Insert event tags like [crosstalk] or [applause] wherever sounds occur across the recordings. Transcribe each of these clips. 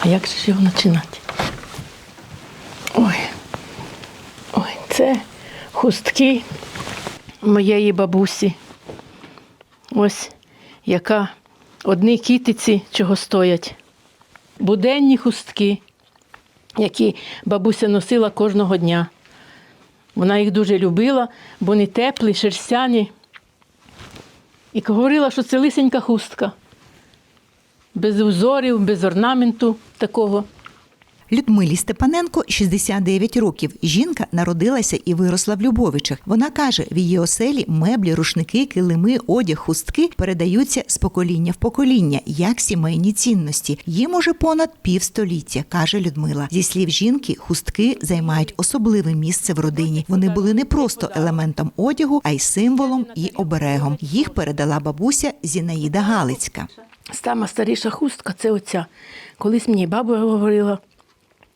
А як же його починати? Ой. Ой, це хустки моєї бабусі. Ось яка одні кітиці чого стоять. Буденні хустки, які бабуся носила кожного дня. Вона їх дуже любила, бо вони теплі, шерстяні. І говорила, що це лисенька хустка. Без узорів, без орнаменту такого. Людмилі Степаненко 69 років. Жінка народилася і виросла в Любовичах. Вона каже, в її оселі меблі, рушники, килими, одяг, хустки передаються з покоління в покоління, як сімейні цінності. Їм уже понад півстоліття, каже Людмила. Зі слів жінки, хустки займають особливе місце в родині. Вони були не просто елементом одягу, а й символом і оберегом. Їх передала бабуся Зінаїда Галицька. Сама старіша хустка це оця. Колись мені баба говорила,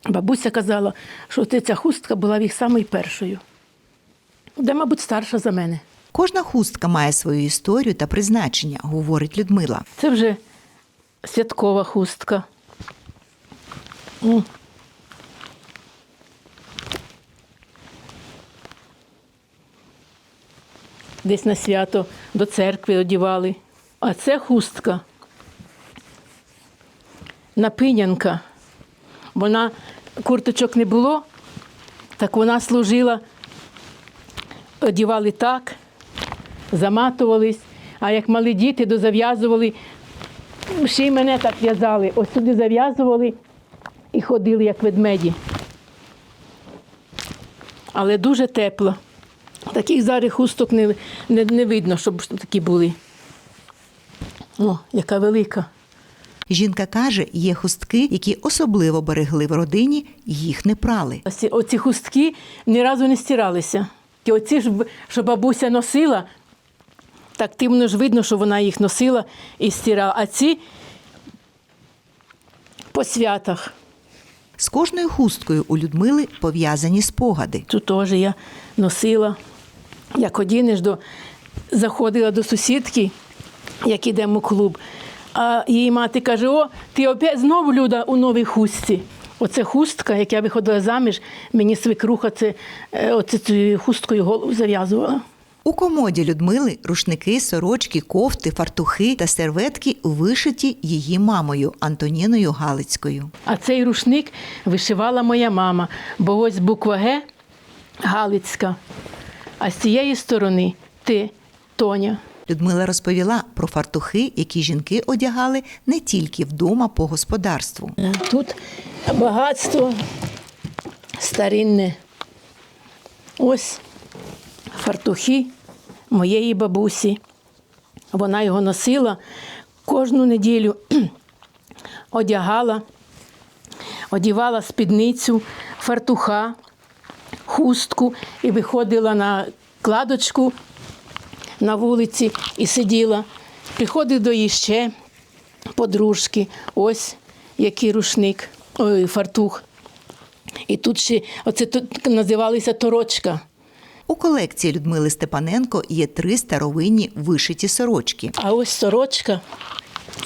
бабуся казала, що ця хустка була в їх самою першою. Де, мабуть, старша за мене. Кожна хустка має свою історію та призначення, говорить Людмила. Це вже святкова хустка. Десь на свято до церкви одівали. А це хустка. Напинянка. Вона курточок не було, так вона служила, одівали так, заматувались, а як мали діти, дозав'язували ще й мене так в'язали. Ось сюди зав'язували і ходили, як ведмеді. Але дуже тепло. Таких зараз хусток не, не, не видно, щоб такі були. О, яка велика. Жінка каже, є хустки, які особливо берегли в родині, їх не прали. Оці хустки ні разу не стиралися. І оці ж, що бабуся носила, так тимно ж видно, що вона їх носила і стирала. А ці по святах. З кожною хусткою у Людмили пов'язані спогади. Цю теж я носила. Як одінеш до заходила до сусідки, як ідемо в клуб. А її мати каже: О, ти опять знову люда у новій хустці. Оце хустка, як я виходила заміж, мені свекруха це, е, оце цією хусткою голову зав'язувала. У комоді Людмили рушники, сорочки, кофти, фартухи та серветки вишиті її мамою Антоніною Галицькою. А цей рушник вишивала моя мама, бо ось буква Г Галицька. А з цієї сторони ти, Тоня. Людмила розповіла про фартухи, які жінки одягали не тільки вдома по господарству. Тут багатство старинне. Ось фартухи моєї бабусі. Вона його носила кожну неділю, [clears throat] одягала, одівала спідницю, фартуха, хустку і виходила на кладочку на вулиці і сиділа. Приходив до її ще подружки, ось який рушник, ой, фартух. І тут ще оце тут називалися торочка. У колекції Людмили Степаненко є три старовинні вишиті сорочки. А ось сорочка,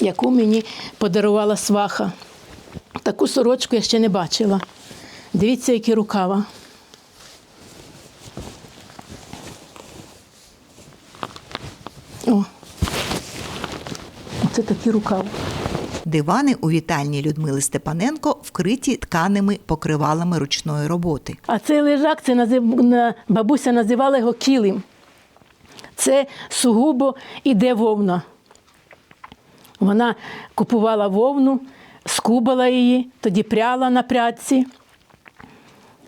яку мені подарувала сваха. Таку сорочку я ще не бачила. Дивіться, які рукава. Це такі рукави. Дивани у вітальні Людмили Степаненко вкриті тканими покривалами ручної роботи. А цей лежак, це назив... бабуся називала його килим. Це сугубо іде вовна. Вона купувала вовну, скубала її, тоді пряла на прядці,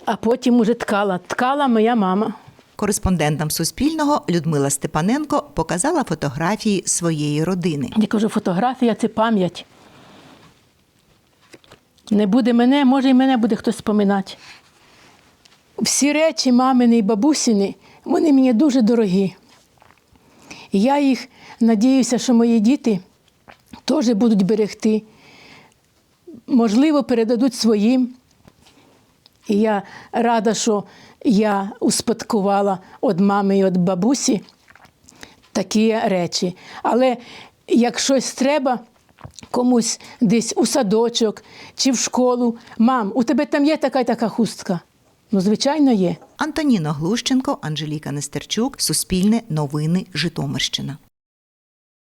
а потім уже ткала. Ткала моя мама. Кореспондентам Суспільного Людмила Степаненко показала фотографії своєї родини. Я кажу, фотографія це пам'ять. Не буде мене, може, і мене буде хтось споминати. Всі речі мамини і бабусіни, вони мені дуже дорогі. Я їх надіюся, що мої діти теж будуть берегти. Можливо, передадуть своїм. І я рада, що я успадкувала від мами і від бабусі такі речі. Але як щось треба, комусь десь у садочок чи в школу. Мам, у тебе там є така така хустка? Ну, звичайно, є. Антоніна Глущенко, Анжеліка Нестерчук, Суспільне новини, Житомирщина.